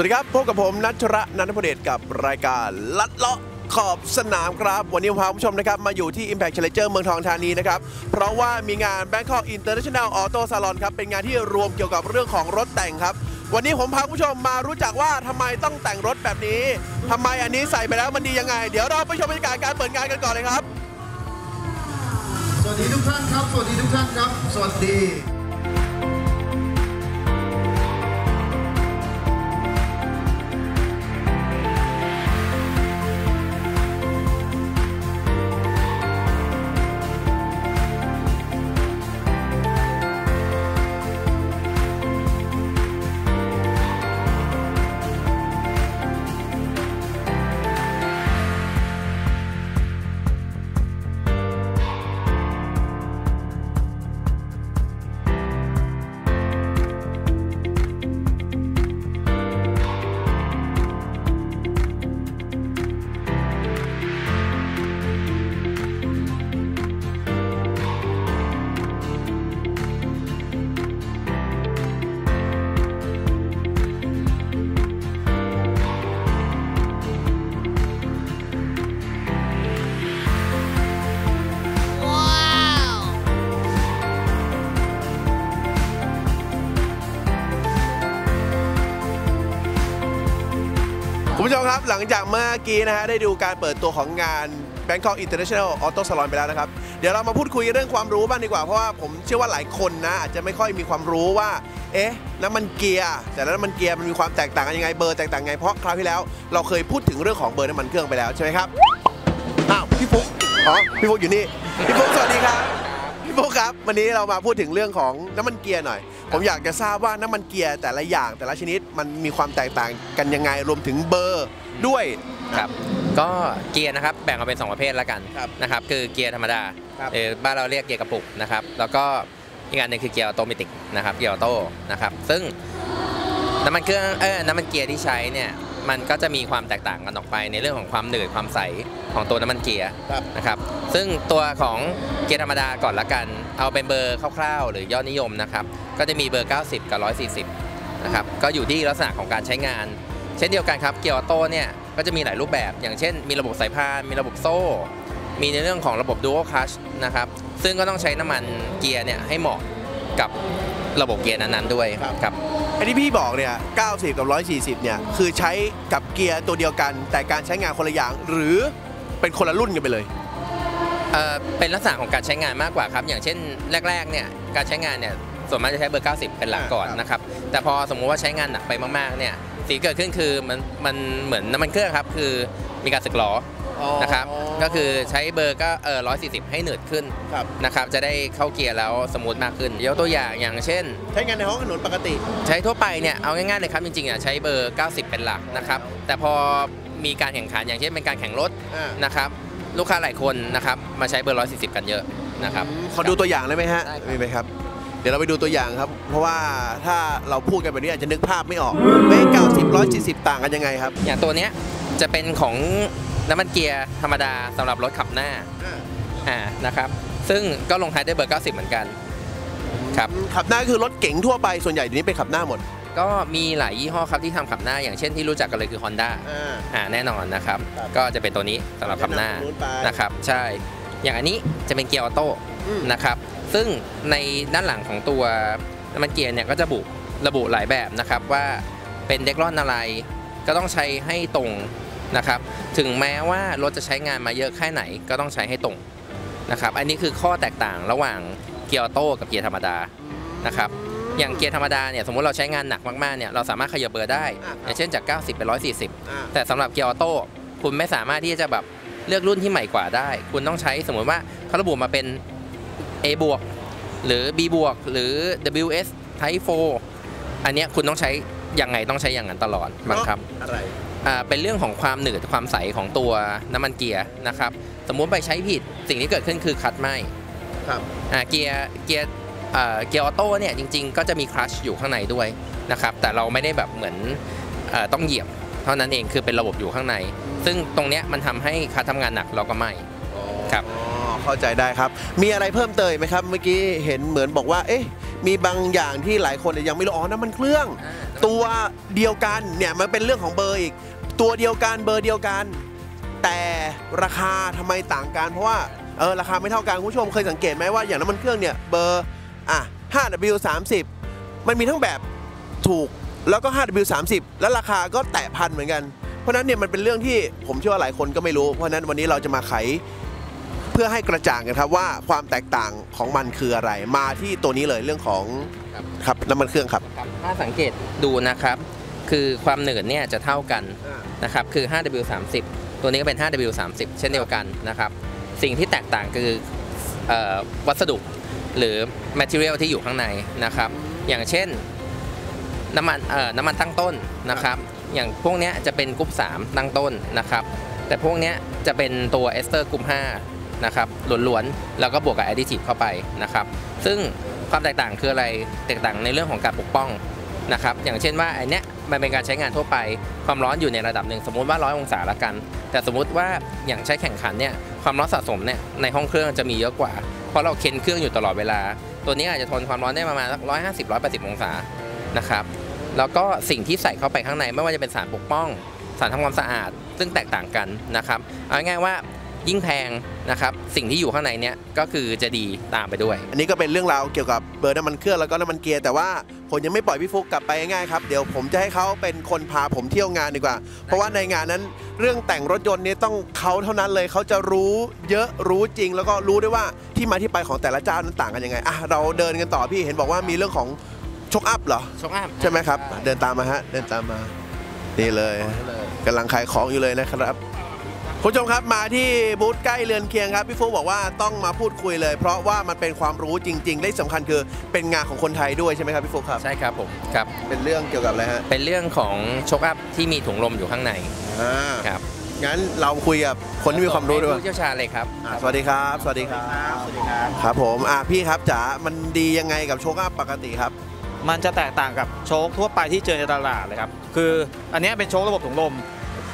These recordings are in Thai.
วัสดีครับ พบกับผมนัทระนันทพเดชกับรายการลัดเลาะขอบสนามครับ วันนี้พาคุณผู้ชมนะครับ มาอยู่ที่ Impact Challenger เมืองทองธานีนะครับ เพราะว่ามีงาน Bangkok International Auto Salon ครับ เป็นงานที่รวมเกี่ยวกับเรื่องของรถแต่งครับ วันนี้ผมพาคุณผู้ชมมารู้จักว่าทำไมต้องแต่งรถแบบนี้ทำไมอันนี้ใส่ไปแล้วมันดียังไง เดี๋ยวเราไปชมบรรยากาศการเปิดงานกันก่อนเลยครับ สวัสดีทุกท่านครับ สวัสดีทุกท่านครับ สวัสดี คุณผู้ชมครับหลังจากเมื่อกี้นะฮะได้ดูการเปิดตัวของงาน Bangkok International Auto Salon ไปแล้วนะครับ เดี๋ยวเรามาพูดคุยเรื่องความรู้บ้างดีกว่า เพราะว่าผมเชื่อว่าหลายคนนะ อาจจะไม่ค่อยมีความรู้ว่า เอ๊ะน้ำมันเกียร์แต่ละน้ำมันเกียร์มันมีความแตกต่างกันยังไงเบอร์แตกต่างไงเพราะคราวที่แล้วเราเคยพูดถึงเรื่องของเบอร์น้ำมันเครื่องไปแล้วใช่ไหมครับอ้าวพี่ฟุ๊กอ๋อพี่ฟุ๊กอยู่นี่พี่ฟุ๊กสวัสดีครับ พี่ปุ๊กครับ วันนี้เรามาพูดถึงเรื่องของน้ำมันเกียร์หน่อย ผมอยากจะทราบว่าน้ำมันเกียร์แต่ละอย่างแต่ละชนิดมันมีความแตกต่างกันยังไงรวมถึงเบอร์ด้วยครับก็เกียร์นะครับแบ่งออกเป็น 2 ประเภทแล้วกันครับนะครับคือเกียร์ธรรมดาครับเออบ้านเราเรียกเกียร์กระปุกนะครับแล้วก็อีกอันหนึงคือเกียร์ออโตเมติกนะครับเกียร์ออโต้นะครับซึ่งน้ำมันเครื่องเออน้ำมันเกียร์ที่ใช้เนี่ย มันก็จะมีความแตกต่างกันออกไปในเรื่องของความหนืดความใสของตัวน้ำมันเกียร์ครับ นะครับ ซึ่งตัวของเกียร์ธรรมดาก่อนละกัน เอาเป็นเบอร์คร่าวๆ หรือยอดนิยมนะครับ ก็จะมีเบอร์ 90 กับ 140 นะครับ ก็อยู่ที่ลักษณะของการใช้งาน เช่นเดียวกันครับ เกียร์ออโต้เนี่ย ก็จะมีหลายรูปแบบ อย่างเช่น มีระบบสายพาน มีระบบโซ่ มีในเรื่องของระบบ dual clutch นะครับ ซึ่งก็ต้องใช้น้ำมันเกียร์เนี่ยให้เหมาะกับ ระบบเกียร์นั้นๆด้วยครับครับไอ้ที่พี่บอกเนี่ย 90 กับ 140 เนี่ย คือใช้กับเกียร์ตัวเดียวกัน แต่การใช้งานคนละอย่าง หรือเป็นคนละรุ่นกันไปเลยเอ่อเป็นลักษณะของการใช้งานมากกว่าครับ อย่างเช่นแรกๆ เนี่ย การใช้งานเนี่ย ส่วนมากจะใช้เบอร์ 90 เป็นหลักก่อนอ่าครับนะครับ แต่พอสมมุติว่าใช้งานหนักไปมากๆ เนี่ยสิ่งที่เกิดขึ้นคือมันมันเหมือนน้ำมันเครื่องครับ คือมีการสึกหรอ นะครับก็คือใช้เบอร์ก็เออ140ให้หนืดขึ้นครับนะครับจะได้เข้าเกียร์แล้วสมูทมากขึ้นยกตัวอย่างอย่างเช่น ใช้งานในห้องถนนปกติ ใช้ทั่วไปเนี่ยเอาง่ายๆเลยครับจริงๆอะใช้เบอร์ 90 เป็นหลักนะครับแต่พอมีการแข่งขันอย่างเช่นเป็นการแข่งรถอ่านะครับลูกค้าหลายคนนะครับมาใช้เบอร์ 140 กันเยอะนะครับขอดูตัวอย่างได้ไหมฮะได้ครับมีไหมครับ เดี๋ยวเราไปดูตัวอย่างครับ เพราะว่าถ้าเราพูดกันแบบนี้อาจจะนึกภาพไม่ออกเบอร์90 140 ต่างกันยังไงครับ อย่างตัวเนี้ยจะเป็นของ น้ำมันเกียร์ธรรมดาสำหรับรถขับหน้าอ่านะครับ ซึ่งก็ลงท้ายด้วยเบอร์ 90 เหมือนกันครับขับหน้าคือรถเก๋งทั่วไปส่วนใหญ่เดี๋ยวนี้เป็นขับหน้าหมด ก็มีหลายยี่ห้อครับที่ทำขับหน้าอย่างเช่นที่รู้จักกันเลยคือ Honda อ่าแน่นอนนะครับ ครับก็จะเป็นตัวนี้สำหรับขับหน้าแนะนำตรงนู้นไป นะครับ ใช่ อย่างอันนี้จะเป็นเกียร์ออโต้อืมนะครับ ซึ่งในด้านหลังของตัวน้ำมันเกียร์เนี่ยก็จะบุระบุหลายแบบนะครับว่าเป็นเด็กร่อนอะไร ก็ต้องใช้ให้ตรง นะครับ ถึงแม้ว่ารถจะใช้งานมาเยอะแค่ไหนก็ต้องใช้ให้ตรงนะครับ อันนี้คือข้อแตกต่างระหว่างเกียร์ออโต้กับเกียร์ธรรมดานะครับ อย่างเกียร์ธรรมดาเนี่ยสมมติเราใช้งานหนักมากๆเนี่ยเราสามารถขยับเบอร์ได้อ่าครับอย่างเช่นจาก 90เป็น140อ่าแต่สำหรับเกียร์ออโต้คุณไม่สามารถที่จะแบบเลือกรุ่นที่ใหม่กว่าได้ คุณต้องใช้สมมติว่าเขาระบุมาเป็น A บวกหรือ B บวกหรือ WS Type 4อันเนี้ยคุณต้องใช้ยังไงต้องใช้อย่างนั้นตลอดบังคับอะไรอ่า เป็นเรื่องของความหนืดความใสของตัวน้ำมันเกียร์นะครับ สมมุติไปใช้ผิดสิ่งที่เกิดขึ้นคือคัดไหมครับอ่าเกียร์เกียร์อ่าเกียร์ออโต้เนี่ยจริง ๆ ก็จะมีคลัชอยู่ข้างในด้วยนะครับ แต่เราไม่ได้แบบเหมือนเอ่อต้องเหยียบ เท่านั้นเองคือเป็นระบบอยู่ข้างใน ซึ่งตรงเนี้ยมันทำให้คัดทำงานหนักเราก็ไม่ครับอ๋อเข้าใจได้ครับ มีอะไรเพิ่มเติมไหมครับ เมื่อกี้เห็นเหมือนบอกว่า เอ๊ะ มีบางอย่างที่หลายคนเนี่ยยังไม่รู้อ๋อน้ำมันเครื่อง ตัวเดียวกันเนี่ยมันเป็นเรื่องของเบอร์อีก ตัวเดียวกันเบอร์เดียวกัน แต่ราคาทำไมต่างกัน เพราะว่าเออราคาไม่เท่ากันคุณผู้ชมเคยสังเกตไหมว่าอย่างน้ำมันเครื่องเนี่ยเบอร์อะ 5W 30 มันมีทั้งแบบถูกแล้วก็ 5W 30 แล้วราคาก็แตะพันเหมือนกัน เพราะนั้นเนี่ยมันเป็นเรื่องที่ผมเชื่อว่าหลายคนก็ไม่รู้ เพราะนั้นวันนี้เราจะมาไข พื่อให้กระจ่างกันครับว่าความแตกต่างของมันคืออะไร มาที่ตัวนี้เลยเรื่องของครับครับน้ำมันเครื่องครับครับ ถ้าสังเกตดูนะครับ คือความหนืดเนี่ยจะเท่ากันนะครับคือ 5W30 ตัวนี้ก็เป็น 5W30 เช่นเดียวกันนะครับ สิ่งที่แตกต่างคือเออวัสดุหรือ material ที่อยู่ข้างในนะครับ อย่างเช่นน้ำมันเอ่อน้ำมันตั้งต้นนะครับ อย่างพวกเนี้ยจะเป็นกรุ๊ป3ตั้งต้นนะครับ แต่พวกเนี้ยจะเป็นตัวเอสเตอร์กรุ๊ป5 นะครับล้วนๆ แล้วก็บวกกับ additive เข้าไปนะครับ ซึ่งความแตกต่างคืออะไรแตกต่างในเรื่องของการปกป้องนะครับ อย่างเช่นว่าไอเนี้ยมันเป็นการใช้งานทั่วไป ความร้อนอยู่ในระดับหนึ่งสมมุติว่า100องศาละกัน แต่สมมุติว่าอย่างใช้แข่งขันเนี่ยความร้อนสะสมเนี่ยในห้องเครื่องจะมีเยอะกว่า เพราะเราเค้นเครื่องอยู่ตลอดเวลา ตัวนี้อาจจะทนความร้อนได้ประมาณร้อยห้าสัก150 180องศานะครับแล้วก็สิ่งที่ใส่เข้าไปข้างในไม่ว่าจะเป็นสารปกป้อง สารทำความสะอาด ซึ่งแตกต่างกันนะครับเอาง่ายๆว่า ยิ่งแพงนะครับสิ่งที่อยู่ข้างในเนี้ยก็คือจะดีตามไปด้วย อันนี้ก็เป็นเรื่องราวเกี่ยวกับเบอร์น้ำมันเครื่องแล้วก็น้ำมันเกียร์แต่ว่าผมยังไม่ปล่อยพี่ฟุกกลับไปง่ายๆครับเดี๋ยวผมจะให้เขาเป็นคนพาผมเที่ยวงานดีกว่า เพราะว่าในงานนั้นเรื่องแต่งรถยนต์นี้ต้องเขาเท่านั้นเลยเขาจะรู้เยอะรู้จริง แล้วก็รู้ด้วยว่าที่มาที่ไปของแต่ละเจ้านั้นต่างกันยังไงอะเราเดินกันต่อพี่เห็นบอกว่ามีเรื่องของชกอัพเหรอชกอัพใช่ไหมครับ เดินตามมาฮะเดินตามมานี่เลยกำลังขายของอยู่เลยนะครับ คุณผู้ชมครับมาที่บูธใกล้เรือนเคียงครับพี่ฟุกบอกว่าต้องมาพูดคุยเลย เพราะว่ามันเป็นความรู้จริง ๆ และที่สำคัญคือเป็นงานของคนไทยด้วยใช่ไหมครับพี่ฟุกครับใช่ครับผมครับเป็นเรื่องเกี่ยวกับอะไรฮะเป็นเรื่องของชกอัพที่มีถุงลมอยู่ข้างในอ่าครับงั้นเราคุยกับคนที่มีความรู้ด้วยให้ผู้เชี่ยวชาญเลยครับอ่าสวัสดีครับ สวัสดีครับสวัสดีครับครับผมอ่าพี่ครับจ๋ามันดียังไงกับโชคอัพปกติครับ มันจะแตกต่างกับโชคทั่วไปที่เจอในตลาดเลยครับคืออันเนี้ยเป็นโชคระบบถุงลม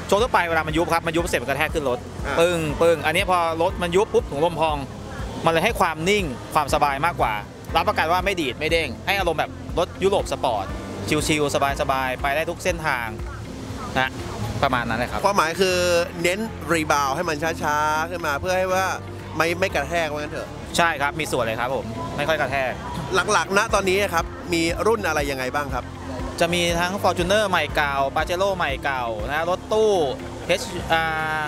โชคทั่วไปเวลามันยุบครับมันยุบเสร็จมันกระแทกขึ้นรถอ่าปึ้งปึ้งอันนี้พอรถมันยุบปุ๊บถุงลมพอง มันเลยให้ความนิ่งความสบายมากกว่า รับประกันว่าไม่ดีดไม่เด้ง ให้อารมณ์แบบรถยุโรปสปอร์ตชิลๆสบายๆไปได้ทุกเส้นทางนะประมาณนั้นเลยครับความหมายคือเน้นรีบาวให้มันช้าๆขึ้นมาเพื่อให้ว่าไม่ไม่กระแทกว่างั้นเถอะใช่ครับมีส่วนเลยครับผมไม่ค่อยกระแทกหลักๆณตอนนี้ครับมีรุ่นอะไรยังไงบ้างครับ จะมีทั้ง Fortuner ใหม่เก่า p a j e r o ใหม่เก่านะรถตู้ H อ่า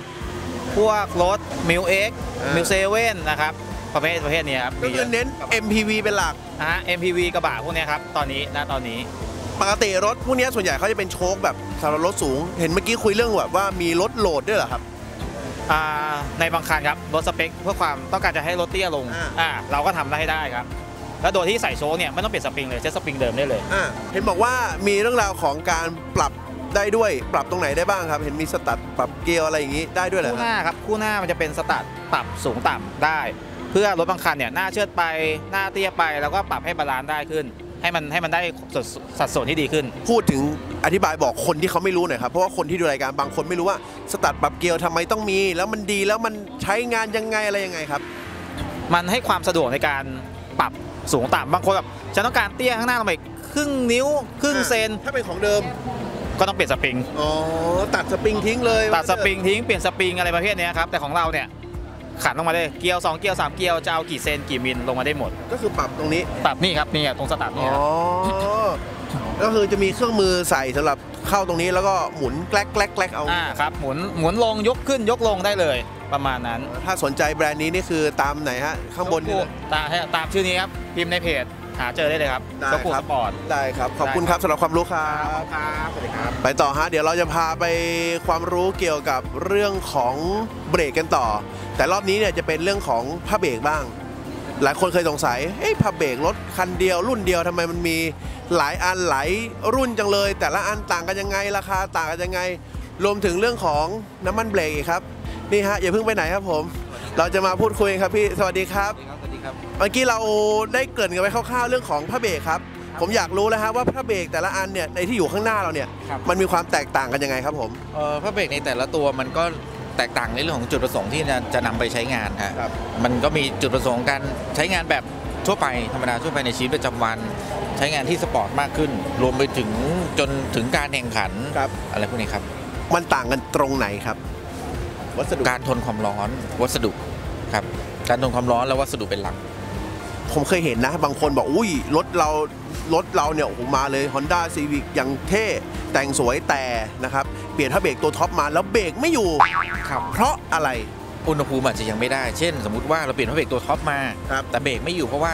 พวกรถ m i l X อ่า m i l 7นะครับ ประเภทประเภทเนี้ยครับก็มีคือเน้น MPV เป็นหลักฮะ MPV กระบะพวกเนี้ยครับ ตอนนี้ณตอนนี้ ปกติรถพวกเนี้ยส่วนใหญ่เขาจะเป็นโชคแบบสำหรับรถสูง เห็นเมื่อกี้คุยเรื่องแบบว่ามีรถโหลดด้วยเหรอครับอ่าในบางคันครับรถสเปคเพื่อความต้องการจะให้รถเตี้ยลงอ่าอ่าเราก็ทำได้ให้ได้ครับ แล้วโดยที่ใส่โชคเนี่ยไม่ต้องเปลี่ยนสปริงเลยใช้สปริงเดิมได้เลยอ่าเห็นบอกว่ามีเรื่องราวของการปรับได้ด้วยปรับตรงไหนได้บ้างครับ เห็นมีสตัดปรับเกียร์อะไรอย่างนี้ได้ด้วยเหรอคู่คหรับน้าครับคู่หน้ามันจะเป็นสตาร์ทปรับสูงต่ำได้ เพื่อรถบางคันเนี่ยหน้าเชิดไปหน้าเตี้ยไปแล้วก็ปรับให้บาลานซ์ได้ขึ้น ให้มันให้มันได้สัดสัดส่วนที่ดีขึ้น พูดถึงอธิบายบอกคนที่เขาไม่รู้หน่อยครับเพราะว่าคนที่ดูรายการบางคนไม่รู้ว่าสตัดปรับเกียร์ทำไมต้องมี แล้วมันดีแล้วมันใช้งานยังไงอะไรยังไงครับ มันให้ความสะดวกในการปรับ สูงต่ำบางคนแบบฉันต้องการเตี้ยข้างหน้าลงไปครึ่งนิ้วครึ่งเซนถ้าเป็นของเดิมก็ต้องเปลี่ยนสปริงอ๋อตัดสปริงทิ้งเลย ตัดสปริงทิ้งเปลี่ยนสปริงอะไรประเภทเนี้ยครับแต่ของเราเนี่ยขันลงมาได้เกียร์สองเกียร์สามเกียร์จะเอากี่เซนกี่มิลลงมาได้หมด ก็คือปรับตรงนี้ปรับนี่ครับนี่อะตรงสตาร์ทอ๋นี่อครับ ก็คือจะมีเครื่องมือใส่สำหรับเข้าตรงนี้แล้วก็หมุนแกลกแกลกแกลกเอาอ่าครับหมุนหมุนลงยกขึ้นยกลงได้เลยประมาณนั้น ถ้าสนใจแบรนด์นี้นี่คือตามไหนฮะ ข้างบนนี่เลยตามตามชื่อนี้ครับพิมพ์ในเพจหาเจอได้เลยครับได้ก็กูครัสบปอร์ตได้ครับ ขอบคุณครับสำหรับความรู้ครับครับสวัสดีครับ ไปต่อฮะ เดี๋ยวเราจะพาไปความรู้เกี่ยวกับเรื่องของเบรกกันต่อ แต่รอบนี้เนี่ยจะเป็นเรื่องของผ้าเบรกบ้าง หลายคนเคยสงสัยเอ้ยผ้าเบรกรถคันเดียว รุ่นเดียวทำไมมันมีหลายอันหลายรุ่นจังเลย แต่ละอันต่างกันยังไงราคาต่างกันยังไง รวมถึงเรื่องของน้ำมันเบรกอีกครับนี่ฮะอย่าเพิ่งไปไหนครับผม เราจะมาพูดคุยครับพี่สวัสดีครับสวัสดีครับเมื่อกี้เราได้เกริ่นกันไปคร่าวๆเรื่องของผ้าเบรกครับผมอยากรู้แล้วฮะว่าผ้าเบรกแต่ละอันเนี่ยในที่อยู่ข้างหน้าเราเนี่ยครับมันมีความแตกต่างกันยังไงครับผมเอ่อพระเบรกในแต่ละตัวมันก็ แตกต่างในเรื่องของจุดประสงค์ที่จะจะนำไปใช้งานฮะครับมันก็มีจุดประสงค์การใช้งานแบบทั่วไปธรรมดาทั่วไปในชีวิตประจำวัน ใช้งานที่สปอร์ตมากขึ้น รวมไปถึงจนถึงการแข่งขันครับอะไรพวกนี้ครับ มันต่างกันตรงไหนครับ วัสดุการทนความร้อน วัสดุครับการทนความร้อนและวัสดุเป็นหลัก ผมเคยเห็นนะ บางคนบอกอุ้ยรถเรา รถเราเนี่ยโอ้โหมาเลย Honda Civic อย่างเท่แต่งสวยแต่นะครับ เปลี่ยนผ้าเบรกตัวท็อปมาแล้วเบรกไม่อยู่ ครับ เพราะอะไร อุณหภูมิอาจจะยังไม่ได้ เช่น สมมุติว่าเราเปลี่ยนผ้าเบรกตัวท็อปมา ครับแต่เบรกไม่อยู่เพราะว่า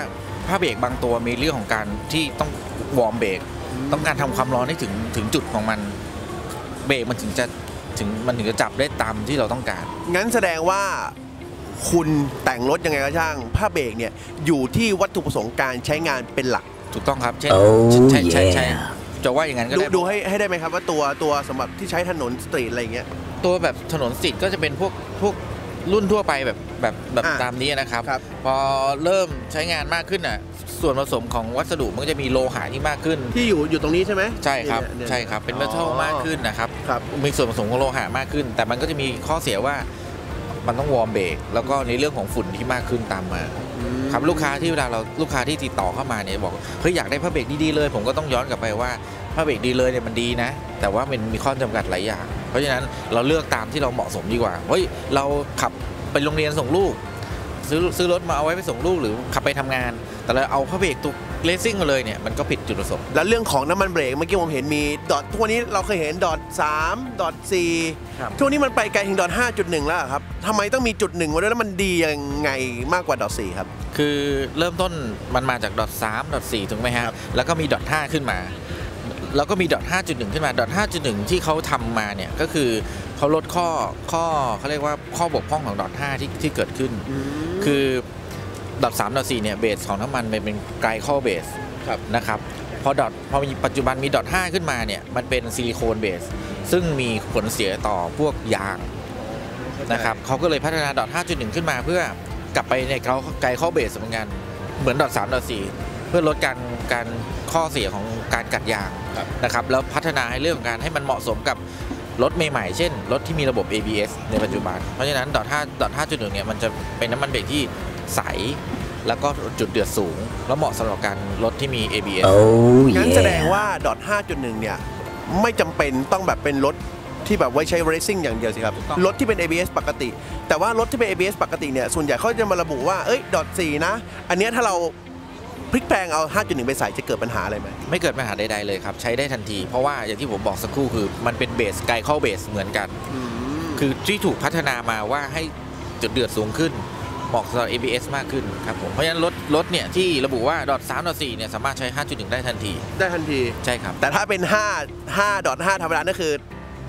ผ้าเบรกบางตัวมีเรื่องของการที่ต้องวอร์มเบรกต้องการทำความร้อนให้ถึงถึงจุดของมัน เบรกมันถึงจะถึงมันถึงจะจับได้ตามที่เราต้องการ งั้นแสดงว่าคุณแต่งรถยังไงก็ช่าง ผ้าเบรกเนี่ยอยู่ที่วัตถุประสงค์การใช้งานเป็นหลัก ถูกต้องครับ เช่น Oh ใช่ใช่ใช่ yeah จะว่าอย่างนั้นก็ดูได้ ดูให้ให้ได้ไหมครับว่าตัวตัวสำหรับที่ใช้ถนนสตรีทอะไรอย่างเงี้ย ตัวแบบถนนสตรีทก็จะเป็นพวกพวกรุ่นทั่วไปแบบแบบแบบอ่าตามนี้นะครับ ครับ พอเริ่มใช้งานมากขึ้นอะส่วนผสมของวัสดุมันก็จะมีโลหะที่มากขึ้น ที่อยู่อยู่ตรงนี้ใช่ไหมใช่ครับ เนี่ยเนี่ยใช่ครับเป็นเมทัลมากขึ้นนะครับ ครับ มีส่วนผสมของโลหะมากขึ้น แต่มันก็จะมีข้อเสียว่า มันต้องวอร์มเบรกแล้วก็ในเรื่องของฝุ่นที่มากขึ้นตามมาครับลูกค้าที่เวลาเราลูกค้าที่ติดต่อเข้ามาเนี่ยบอกเฮ้ยอยากได้ผ้าเบรกดีๆเลย ผมก็ต้องย้อนกลับไปว่าผ้าเบรกดีเลยเนี่ยมันดีนะ แต่ว่ามันมีข้อจำกัดหลายอย่าง เพราะฉะนั้นเราเลือกตามที่เราเหมาะสมดีกว่าเฮ้ยเราขับไปโรงเรียนส่งลูก ซื้อซื้อรถมาเอาไว้ไปส่งลูกหรือขับไปทำงาน แต่เราเอาผ้าเบรกตัว เลสซิ่งมาเลยเนี่ยมันก็ผิดจุดประสงค์แล้วเรื่องของน้ำมันเบรกเมื่อกี้ผมเห็นมีดอททุกวันนี้เราเคยเห็นดอท3ดอท4ครับทุกวันนี้มันไปไกลถึงดอท5.1แล้วอะครับทำไมต้องมีจุดหนึ่งมาด้วยแล้วมันดียังไงมากกว่าดอท4ครับคือเริ่มต้นมันมาจากดอทสามดอทสี่ถูกไหมครับแล้วก็มีดอทห้าขึ้นมาแล้วก็มีดอทห้าจุดหนึ่งขึ้นมาดอทห้าจุดหนึ่งที่เขาทำมาเนี่ยก็คือเขาลดข้อข้อเขาเรียกว่าข้อบกพร่องของดอทห้าที่ที่เกิดขึ้น คือ ดอทสามดอทสี่เนี่ยเบสของน้ำมันมันเป็นไกลข้อเบสครับนะครับพอดอทพอมีปัจจุบันมีดอทห้าขึ้นมาเนี่ยมันเป็นซิลิโคนเบสซึ่งมีผลเสียต่อพวกยางนะครับเขาก็เลยพัฒนาดอท5.1ขึ้นมาเพื่อกลับไปในเขาไกลข้อเบสเหมือนกันเหมือนดอท3ดอท4เพื่อลดการการข้อเสียของการกัดยางนะครับแล้วพัฒนาให้เรื่องของการให้มันเหมาะสมกับรถใหม่ๆ เช่น รถที่มีระบบ ABS ในปัจจุบัน เพราะฉะนั้นดอท5ดอท5.1เนี่ยมันจะเป็นน้ำมันเบรกที่ ใส แล้วก็จุดเดือดสูง แล้วเหมาะสำหรับการรถที่มี ABS Oh งั้นแสดง yeah ว่าดอท5.1 เนี่ย ไม่จำเป็นต้องแบบเป็นรถที่แบบไว้ใช้ racing อย่างเดียวสิครับถูกต้องรถที่เป็น ABS ปกติ แต่ว่ารถที่เป็น ABS ปกติเนี่ยส่วนใหญ่เขาจะมาระบุว่าเอ้ยดอท4นะ อันเนี้ยถ้าเราพลิกแพลงเอา 5.1 ไปใส่จะเกิดปัญหาอะไรไหมไม่เกิดปัญหาใดๆเลยครับ ใช้ได้ทันที เพราะว่าอย่างที่ผมบอกสักครู่คือมันเป็นเบสไกลเข้าเบสเหมือนกัน คือที่ถูกพัฒนามาว่าให้จุดเดือดสูงขึ้น เหมาะสำหรับ ABS มากขึ้นครับผมเพราะฉะนั้นรถรถเนี่ยที่ระบุว่าดอท3ดอท4เนี่ยสามารถใช้ 5.1 ได้ทันที ได้ทันที ใช่ครับแต่ถ้าเป็น 5 5ดอท5ธรรมดานั่นคือ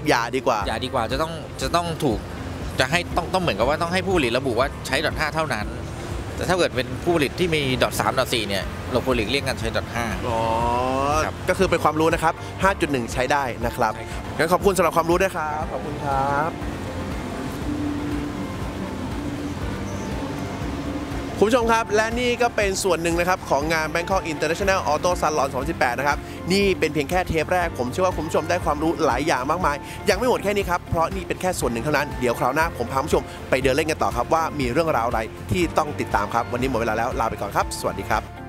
อย่าดีกว่า อย่าดีกว่าจะต้องจะต้องถูกจะให้ต้องต้องเหมือนกับว่าต้องให้ผู้ผลิตระบุว่าใช้ดอท5เท่านั้น แต่ถ้าเกิดเป็นผู้ผลิตที่มีดอท3ดอท4เนี่ยเราควรหลีกเลี่ยงการใช้ดอท5อ๋อ ครับ ก็คือเป็นความรู้นะครับ 5.1 ใช้ได้นะครับใช่ครับ งั้นขอบคุณสำหรับความรู้ด้วยครับ ขอบคุณครับ คุณผู้ชมครับ และนี่ก็เป็นส่วนหนึ่งนะครับ ของงาน Bangkok International Auto Salon 2018 นะครับ นี่เป็นเพียงแค่เทปแรก ผมเชื่อว่าคุณผู้ชมได้ความรู้หลายอย่างมากมาย ยังไม่หมดแค่นี้ครับ เพราะนี่เป็นแค่ส่วนหนึ่งเท่านั้น เดี๋ยวคราวหน้าผมพาคุณผู้ชมไปเดินเล่นกันต่อครับว่ามีเรื่องราวอะไรที่ต้องติดตามครับ วันนี้หมดเวลาแล้วลาไปก่อนครับ สวัสดีครับ